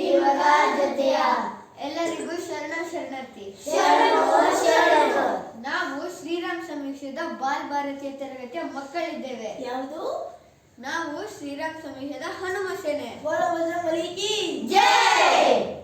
ನಿಮಗ ಜೊತೆಯ ಎಲ್ಲರಿಗೂ ಶರಣ ಶರಣಾರ್ಥಿ ಶರಣು ಶರಣು. ನಾವು ಶ್ರೀರಾಮ್ ಸಮೀಕ್ಷದ ಬಾಲ್ ಭಾರತೀಯ ತರಗತಿಯ ಮಕ್ಕಳಿದ್ದೇವೆ. ಯಾವುದು? ನಾವು ಶ್ರೀರಾಮ್ ಸಮೀಕ್ಷದ ಹನುಮ ಸೇನೆ. ಜೈ!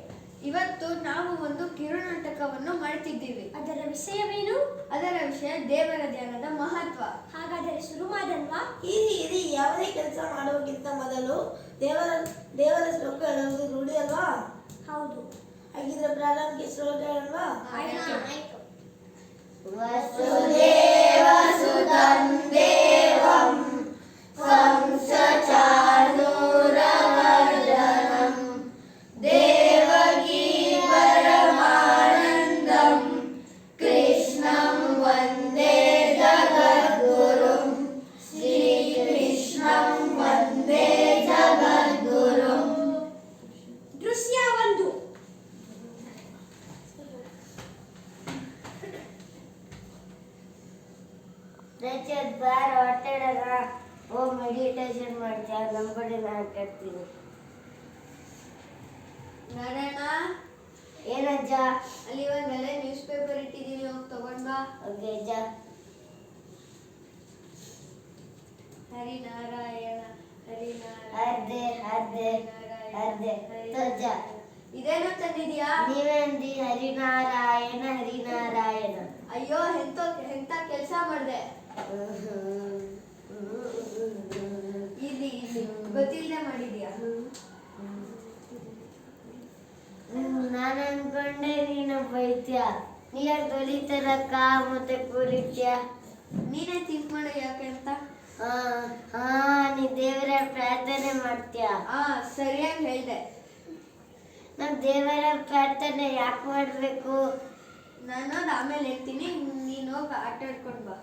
ಇವತ್ತು ನಾವು ಒಂದು ಕಿರುನಾಟಕವನ್ನು ಮಾಡುತ್ತಿದ್ದೀವಿ ಅದರ ವಿಷಯವೇನು? ಅದರ ವಿಷಯ ದೇವರ ಧ್ಯಾನದ ಮಹತ್ವ. ಹಾಗಾದರೆ ಶುರು ಮಾಡಲ್ವಾ? ಇರಿ ಇರಿ ಯಾವುದೇ ಕೆಲಸ ಮಾಡೋಕ್ಕಿಂತ ಮೊದಲು ದೇವರ ದೇವರ ಶ್ಲೋಕ ಹೇಳುವುದು ರೂಢಿ ಅಲ್ವಾ? ಹೌದು. ಹಾಗಿದ್ರೆ ಪ್ರಾರಂಭಿಕ ಶ್ಲೋಕ ಹೇಳಲ್ವಾ? ವಸುದೇವ ಸುತಂ ದೇವಂ ಬಾರ ಒತ್ತಡನ ಓ ಮೆಡಿಟೇಷನ್ ಮಾಡ್ತೀಯ? ನಮ್ಮ ಕಡೆ ನಾನು ಕಟ್ತೀನಿ ನಾರಾಯಣ ಏನಜ್ಜ? ಅಲ್ಲಿ ಒಂದ್ ಮೇಲೆ ನ್ಯೂಸ್ ಪೇಪರ್ ಇಟ್ಟಿದ್ದೀನಿ ಹೋಗಿ ತಗೊಂಡ್ ಬಾ. ಓಕೆ ಅಜ್ಜ. ಹರಿನಾರಾಯಣ ಹರಿನಾರಾಯಣ ಹರ್ದೆ ಹರ್ದೆ ಹರ್ದೆ. ತಜ್ಜ ಇದೇನೋ ತಂದಿದ್ಯಾ ನೀವೇಂದಿ ಹರಿನಾರಾಯಣ ಹರಿನಾರಾಯಣ. ಅಯ್ಯೋ ಎಂತ ಎಂತ ಕೆಲಸ ಮಾಡ್ದೆ. ಇಲ್ಲಿ ಇಲ್ಲಿ. ಗೊತ್ತಿಲ್ಲದೆ ಮಾಡಿದ್ಯಾ? ನಾನು ಅನ್ಕೊಂಡೆ ನೀನು ಬೈತ್ಯ? ನೀ ಯಾಕೆ ತೊಳಿತಾರಕ್ಕ ಮತ್ತೆ ಕೂರಿತ್ಯ? ನೀನೇ ಥಿಂಕ್ ಮಾಡು ಯಾಕೆ ಅಂತ? ಹಾ ಹಾ ನೀ ದೇವರ ಪ್ರಾರ್ಥನೆ ಮಾಡ್ತೀಯ? ಹಾ ಸರಿಯಾಗಿ ಹೇಳ್ದೆ. ನಾವು ದೇವರ ಪ್ರಾರ್ಥನೆ ಯಾಕೆ ಮಾಡಬೇಕು? ನಾನು ಆಮೇಲೆ ಹೇಳ್ತೀನಿ ನೀನು ಹೋಗಿ ಆಟ ಆಡ್ಕೊಂಡು ಬಾ.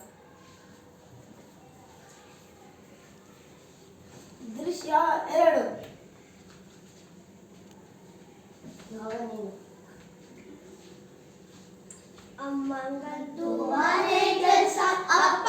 ದೃಶ್ಯ ಎರಡು ನೀನು ಅಮ್ಮಂಗಂತೂ ಮನೆ ಕೆಲ್ಸ ಅಪ್ಪಗಂತೂ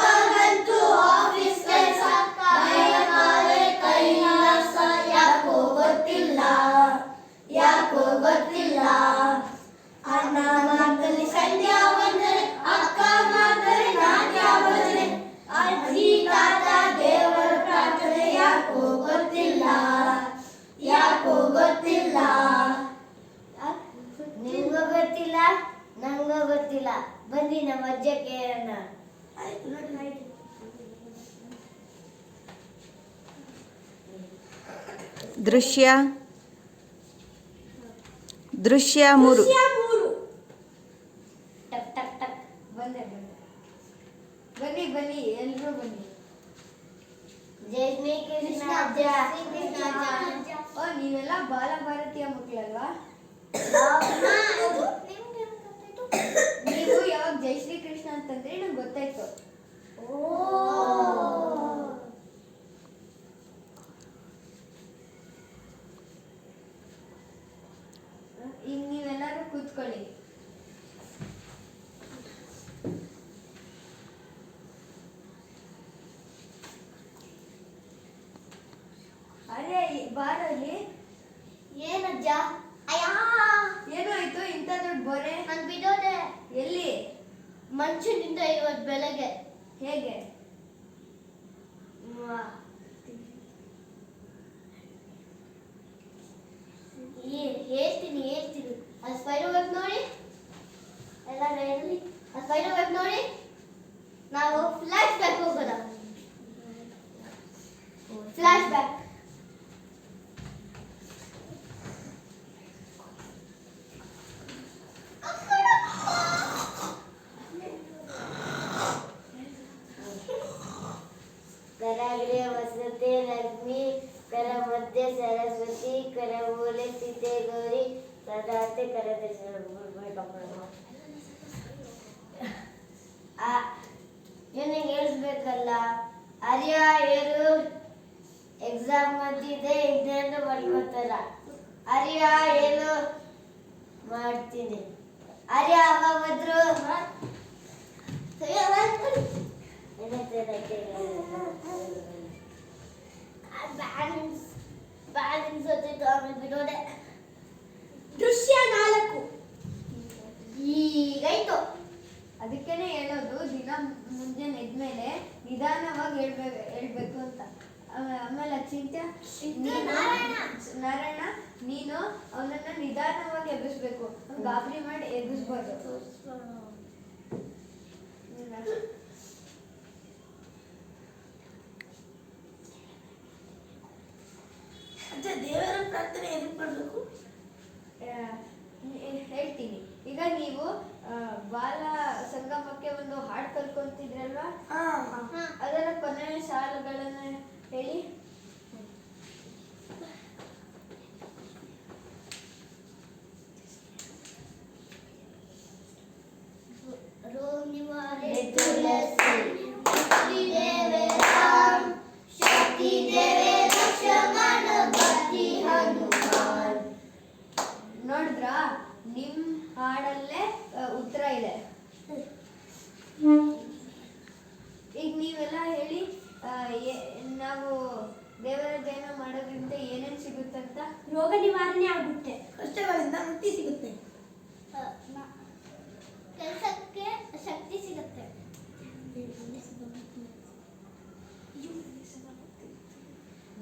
ಗೊತ್ತಿಲ್ಲ? ನಂಗೂ ಗೊತ್ತಿಲ್ಲ. ಬನ್ನಿ ನಮ್ಮ ಅಜ್ಜ ಕೇಳೋಣ. ದೃಶ್ಯ. ದೃಶ್ಯ ಮೂರು. ಟಕ್ ಟಕ್ ಟಕ್. ಬಂದೆ ಬಂದೆ. ಬನ್ನಿ ಬನ್ನಿ ಎಲ್ರೂ ಬನ್ನಿ. ಜೈ ಶ್ರೀ ಕೃಷ್ಣ ಅಜ್ಜ. ಓ ನೀವೆಲ್ಲ ಬಾಲಭಾರತೀಯ ಮಕ್ಕಳಲ್ವಾ? ಬಾರಲ್ಲಿ ಏನಜ್ಜ? ಅಯ್ಯಾ! ಏನಾಯ್ತು ಇಂಥ ದೊಡ್ಡ ಬೊರೆ? ನಾನು ಬಿಡೋದೆ ಎಲ್ಲಿ? ಮಂಚಿನಿಂದ ಇವತ್ತು ಬೆಳಗ್ಗೆ. ಹೇಗೆ? ಹೇಳ್ತೀನಿ ಹೇಳ್ತೀನಿ. ಅದು ಸ್ಪೈಡರ್ ವೆಬ್ ನೋಡಿ. ಎಲ್ಲ? ಹೇಳಿ ಅದು ಸ್ಪೈಡರ್ ವೆಬ್ ನೋಡಿ. ನಾವು ಫ್ಲಾಶ್ ಬ್ಯಾಕ್ ಹೋಗೋಣ ಫ್ಲಾಶ್ ಬ್ಯಾಕ್ ಕರ ಓಲಿಸಿದೆ ಗೋರಿ ಸದಾತೆ ಆ, ನಿನಗೆ ಹೇಳ್ಬೇಕಲ್ಲ ಅರ್ಯ ಏರು ಎಕ್ಸಾಮ್ ಬಂದಿದೆ ಇದನ್ನು ಮಾಡ್ಕೋತಾರ ಅರ್ಯ ಏನು ಮಾಡ್ತೀನಿ. ಅರ್ಯ ಅವಾಗ ಬಂದ್ರು ದಿನ ಮುಂಜಾನೆ ಎದ್ಮೇಲೆ ನಿಧಾನವಾಗಿ ಹೇಳ್ಬೇಕು ಹೇಳ್ಬೇಕು ಅಂತ. ಆಮೇಲೆ- ಅಚಿಂತ್ಯ ಚಿಂತೆ ನಾರಾಯಣ. ನೀನು ಅವನನ್ನ ನಿಧಾನವಾಗಿ ಎಬ್ಬಿಸ್ಬೇಕು. ಗಾಬರಿ ಮಾಡಿ ಎಬ್ಬಿಸ್ಬಾರ್ದು ಅಜ್ಜ ದೇವರ ಪ್ರಾರ್ಥನೆ ಎದಕ್ಕೆ ಮಾಡಬೇಕು ಆ, ಹೇ- ಹೇಳ್ತೀನಿ ಈಗ ನೀವು ಆ, ಬಾಲ ಸಂಗಮಕ್ಕೆ ಒಂದು ಹಾಡು ಕಲ್ಕೊಂತಿದ್ರಲ್ವಾ ಹಾ ಅದರ ಕೊನೆಯ ಸಾಲುಗಳನ್ನ ಹೇಳಿ. ನೀವೆಲ್ಲ ಹೇಳಿ ಏ- ನಾವು ದೇವರ ಧ್ಯಾನ ಮಾಡೋದ್ರಿಂದ ಸಿಗುತ್ತೆ ಅಂತ? ರೋಗ ನಿವಾರಣೆ ಆಗುತ್ತೆ. ಕಷ್ಟಗಳಿಂದ ಮುಕ್ತಿ ಸಿಗುತ್ತೆ. ಕೆಲಸಕ್ಕೆ ಶಕ್ತಿ ಸಿಗುತ್ತೆ.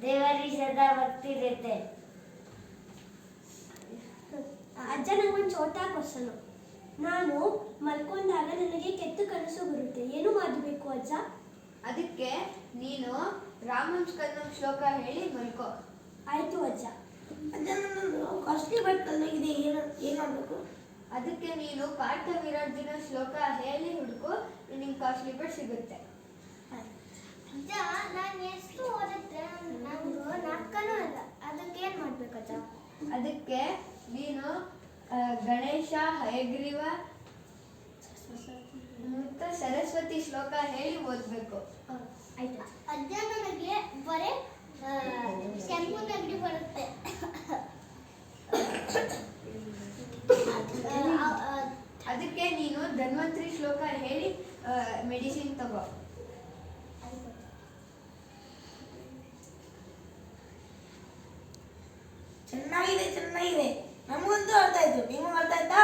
ದೇವರಿಗೆ ಸದಾ ಭಕ್ತಿ ಇರುತ್ತೆ. ಅಜ್ಜ ನಂಗೊಂದು ಚೋಟ ಕ್ವಶನ್ ನಾನು ಮಲ್ಕೊಂಡಾಗ ನನಗೆ ಕೆತ್ತು ಕನಸು ಬರುತ್ತೆ. ಏನು ಮಾಡಬೇಕು ಅಜ್ಜ? ಅದಕ್ಕೆ ನೀನು ರಾಮನ್ ಸ್ಕಂದಂ ಶ್ಲೋಕ ಹೇಳಿ ಮಲ್ಕೋ. ಆಯ್ತು ಅಜ್ಜ. ಕಾಸ್ಟ್ಲಿ ಬಟ್ ಇದೆ ಏನು ಏನು ಮಾಡಬೇಕು? ಅದಕ್ಕೆ ನೀನು ಪಾಠ ವಿರಾರ್ಜಿನ ಶ್ಲೋಕ ಹೇಳಿ ಹುಡುಕು ನಿನಗೆ ಕಾಸ್ಟ್ಲಿ ಬಟ್ ಸಿಗುತ್ತೆ. ಅಜ್ಜ ನಾನು ಎಷ್ಟು ಓದಿದ್ರೆ ನಂದು ನಾಲ್ಕನೂ ಅಲ್ಲ. ಅದಕ್ಕೆ ಏನು ಮಾಡ್ಬೇಕು ಅಜ್ಜ? ಅದಕ್ಕೆ ನೀನು ಗಣೇಶ ಹಯಗ್ರೀವ ಸರಸ್ವತಿ ಶ್ಲೋಕ ಹೇಳಿ ಓದ್ಬೇಕು. ಆಯ್ತಾ. ಅಜ್ಜ ನನಗೆ ಬರೇ ಕೆಂಪು ನೆಗಡಿ ಬರುತ್ತೆ. ಅದಕ್ಕೆ ನೀನು ಧನ್ವಂತರಿ ಶ್ಲೋಕ ಹೇಳಿ ಮೆಡಿಸಿನ್ ತಗೋ. ಚೆನ್ನಾಗಿದೆ ಚೆನ್ನಾಗಿದೆ. ನಮಗಂತೂ ಅರ್ಥ ಆಯ್ತು. ನಿಮಗೂ ಅರ್ಥ ಆಯ್ತಾ.